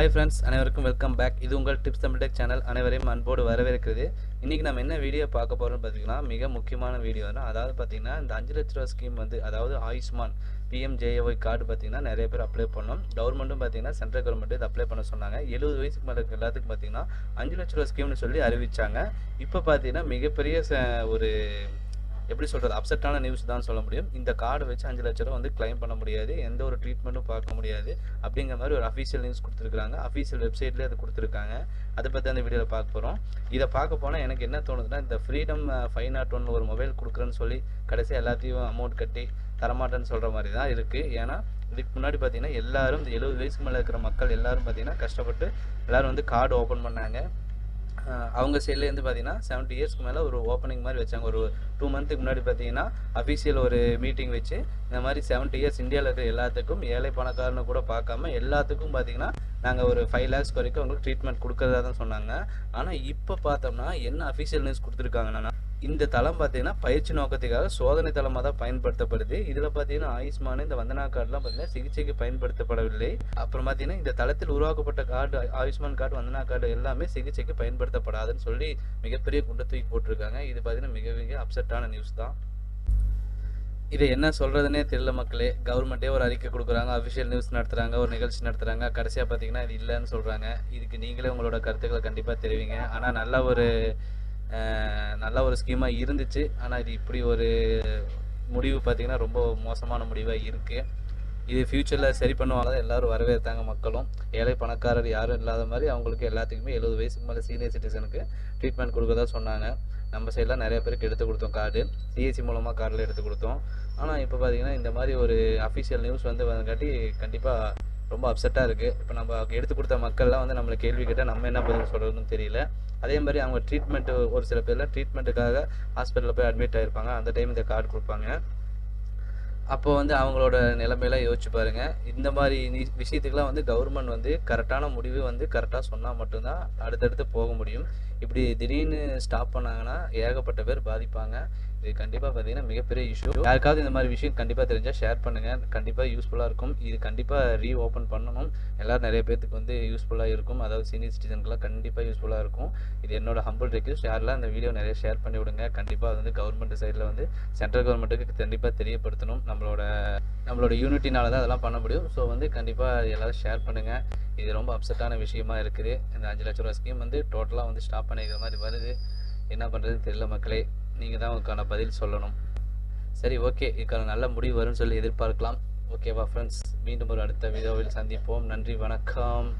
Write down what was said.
Hi friends அனைவருக்கும் welcome back இது உங்கள் டிப்ஸ் தமிழ்டெக் சேனல் அனைவரையும் அன்போடு வரவேற்கிறது. இன்றைக்கி நம்ம என்ன வீடியோ பார்க்க போகிறோம்னு பார்த்தீங்கன்னா மிக முக்கியமான வீடியோ தான் அதாவது பார்த்தீங்கன்னா இந்த அஞ்சு லட்ச ரூபா ஸ்கீம் வந்து அதாவது ஆயுஷ்மான் பிஎம்ஜேஒய் கார்டு பார்த்தீங்கன்னா நிறைய பேர் அப்ளை பண்ணோம். கவர்மெண்ட்டும் பார்த்தீங்கன்னா சென்ட்ரல் கவர்மெண்ட் இது அப்ளை பண்ண சொன்னாங்க. எழுபது வயசுக்கு மேலே எல்லாத்துக்கும் பார்த்தீங்கன்னா அஞ்சு லட்ச ரூபா ஸ்கீம்னு சொல்லி அறிவிச்சாங்க. இப்போ பார்த்தீங்கன்னா மிகப்பெரிய ச- ஒரு எப்படி சொல்கிறது அப்செட்டான நியூஸ் தான் சொல்ல முடியும். இந்த கார்டு வச்சு அஞ்சு லட்ச ரூபா வந்து க்ளைம் பண்ண முடியாது. எந்த ஒரு ட்ரீட்மெண்ட்டும் பார்க்க முடியாது. அப்படிங்கிற மாதிரி ஒரு அஃபீஷியல் நியூஸ் கொடுத்துருக்காங்க அஃபீஷியல் வெப்சைட்லேயே அது கொடுத்துருக்காங்க. அதை பற்றி அந்த வீடியோவில் பார்க்க போகிறோம் இதை பார்க்க போனால் எனக்கு என்ன தோணுதுன்னா இந்த ஃப்ரீடம் ஃபைவ் நாட் ஒன் ஒரு மொபைல் கொடுக்குறேன்னு சொல்லி கடைசியாக எல்லாத்தையும் அமௌண்ட் கட்டி தரமாட்டேன்னு சொல்கிற மாதிரி தான் இருக்குது ஏன்னா இதுக்கு முன்னாடி பார்த்தீங்கன்னா எல்லாரும் இந்த எழுபது வயசுக்கு மேலே இருக்கிற மக்கள் எல்லாரும் பார்த்தீங்கன்னா கஷ்டப்பட்டு எல்லாரும் வந்து கார்டு ஓப்பன் பண்ணாங்க. அவங்க சைட்லேருந்து பார்த்தீங்கன்னா செவன்ட்டி இயர்ஸ்க்கு மேலே ஒரு ஓப்பனிங் மாதிரி வச்சாங்க. ஒரு டூ மந்த்துக்கு முன்னாடி பார்த்தீங்கன்னா அஃபீஷியல் ஒரு மீட்டிங் வச்சு இந்த மாதிரி செவன்ட்டி இயர்ஸ் இந்தியாவில் இருக்கிற எல்லாத்துக்கும் ஏழை பணக்காரனு கூட பார்க்காம எல்லாத்துக்கும் பார்த்தீங்கன்னா நாங்கள் ஒரு ஃபைவ் லேக்ஸ் வரைக்கும் அவங்களுக்கு ட்ரீட்மெண்ட் கொடுக்கறதா தான் சொன்னாங்க. ஆனால் இப்போ பார்த்தோம்னா என்ன அஃபீஷியல் நியூஸ் கொடுத்துருக்காங்கன்னா இந்த தளம் பார்த்தீங்கன்னா பயிற்சி நோக்கத்துக்காக சோதனை தளமாக தான் பயன்படுத்தப்படுது. இதில் பார்த்தீங்கன்னா ஆயுஷ்மான் இந்த வந்தனா கார்டுலாம் பார்த்தீங்கன்னா சிகிச்சைக்கு பயன்படுத்தப்படவில்லை. அப்புறம் பார்த்தீங்கன்னா இந்த தளத்தில் உருவாக்கப்பட்ட card Ayushman card Vandana card எல்லாமே சிகிச்சைக்கு பயன்படுத்தப்படாதுன்னு சொல்லி மிகப்பெரிய குண்டை தூக்கி போட்டிருக்காங்க. இது பார்த்தீங்கன்னா மிக மிக அப்செட்டான நியூஸ் தான். இதை என்ன சொல்கிறதுனே தெரியல மக்களே. கவர்மெண்ட்டே ஒரு அறிக்கை கொடுக்குறாங்க அஃபிஷியல் நியூஸ் நடத்துகிறாங்க ஒரு நிகழ்ச்சி நடத்துகிறாங்க கடைசியாக பார்த்தீங்கன்னா இது இல்லைன்னு சொல்கிறாங்க இதுக்கு நீங்களே உங்களோட கருத்துக்களை கண்டிப்பாக தெரிவிங்க. ஆனால் நல்ல ஒரு நல்ல ஒரு ஸ்கீமாக இருந்துச்சு. ஆனால் இது இப்படி ஒரு முடிவு பார்த்தீங்கன்னா ரொம்ப மோசமான முடிவாக இருக்குது இது ஃப்யூச்சரில் சரி பண்ணுவாங்க எல்லோரும் வரவேற்றாங்க மக்களும். ஏழை பணக்காரர் யாரும் இல்லாத மாதிரி அவங்களுக்கு எல்லாத்துக்குமே எழுபது வயசுக்கு மேலே சீனியர் சிட்டிசனுக்கு ட்ரீட்மெண்ட் கொடுக்கறதா சொன்னாங்க. நம்ம சைடெலாம் நிறைய பேருக்கு எடுத்து கொடுத்தோம் கார்டு சிஎஸ்சி மூலமாக கார்டில் எடுத்து கொடுத்தோம். ஆனால் இப்போ பார்த்தீங்கன்னா இந்த மாதிரி ஒரு அஃபிஷியல் நியூஸ் வந்து வந்தங்காட்டி கண்டிப்பாக ரொம்ப அப்செட்டாக இருக்குது இப்போ நம்ம எடுத்து கொடுத்த மக்கள்லாம் வந்து நம்மளை கேள்வி கேட்டால் நம்ம என்ன பதில் சொல்கிறதுன்னு தெரியல. அதே மாதிரி அவங்க ட்ரீட்மெண்ட்டு ஒரு சில பேர்லாம் ட்ரீட்மெண்ட்டுக்காக ஹாஸ்பிட்டலில் போய் அட்மிட் ஆகிருப்பாங்க அந்த டைம் இந்த கார்டு கொடுப்பாங்க. அப்போ வந்து அவங்களோட நிலைமையெல்லாம் யோசிச்சு பாருங்க. இந்த மாதிரி நி- விஷயத்துக்கெல்லாம் வந்து கவர்மெண்ட் வந்து கரெக்டான முடிவு வந்து கரெக்டாக சொன்னால் மட்டும்தான் அடுத்தடுத்து போக முடியும். இப்படி திடீர்னு ஸ்டாப் பண்ணாங்கன்னா ஏகப்பட்ட பேர் பாதிப்பாங்க. இது கண்டிப்பாக பார்த்தீங்கன்னா மிகப்பெரிய இஷ்யூ யாருக்காவது இந்த மாதிரி விஷயம் கண்டிப்பாக தெரிஞ்சால் ஷேர் பண்ணுங்கள் கண்டிப்பாக யூஸ்ஃபுல்லாக இருக்கும். இது கண்டிப்பாக ரீ ஓப்பன் பண்ணணும். எல்லோரும் நிறைய பேர்த்துக்கு வந்து யூஸ்ஃபுல்லாக இருக்கும். அதாவது சீனியர் சிட்டிசனுக்குலாம் கண்டிப்பாக யூஸ்ஃபுல்லாக இருக்கும். இது என்னோட ஹம்பிள் ரெக்வஸ்ட் யாரெல்லாம் இந்த வீடியோ நிறைய ஷேர் பண்ணி விடுங்க. கண்டிப்பாக வந்து கவர்மெண்ட் சைடில் வந்து சென்ட்ரல் கவர்மெண்ட்டுக்கு கண்டிப்பாக தெரியப்படுத்தணும். நம்மளோட நம்மளோட யூனிட்டினால தான் அதெல்லாம் பண்ண முடியும். ஸோ வந்து கண்டிப்பாக எல்லாரும் ஷேர் பண்ணுங்கள் இது ரொம்ப அப்செட்டான விஷயமா இருக்குது. இந்த அஞ்சு லட்ச ரூபா ஸ்கீம் வந்து டோட்டலாக வந்து ஸ்டாப் பண்ணிக்கிற மாதிரி வருது. என்ன பண்ணுறதுன்னு தெரியல மக்களே. நீங்கள் தான் உங்களுக்கான பதில் சொல்லணும். சரி ஓகே. இதுக்கான நல்ல முடிவு வரும்னு சொல்லி எதிர்பார்க்கலாம். ஓகேவா ஃப்ரெண்ட்ஸ் மீண்டும் ஒரு அடுத்த வீடியோவில் சந்திப்போம். நன்றி வணக்கம்.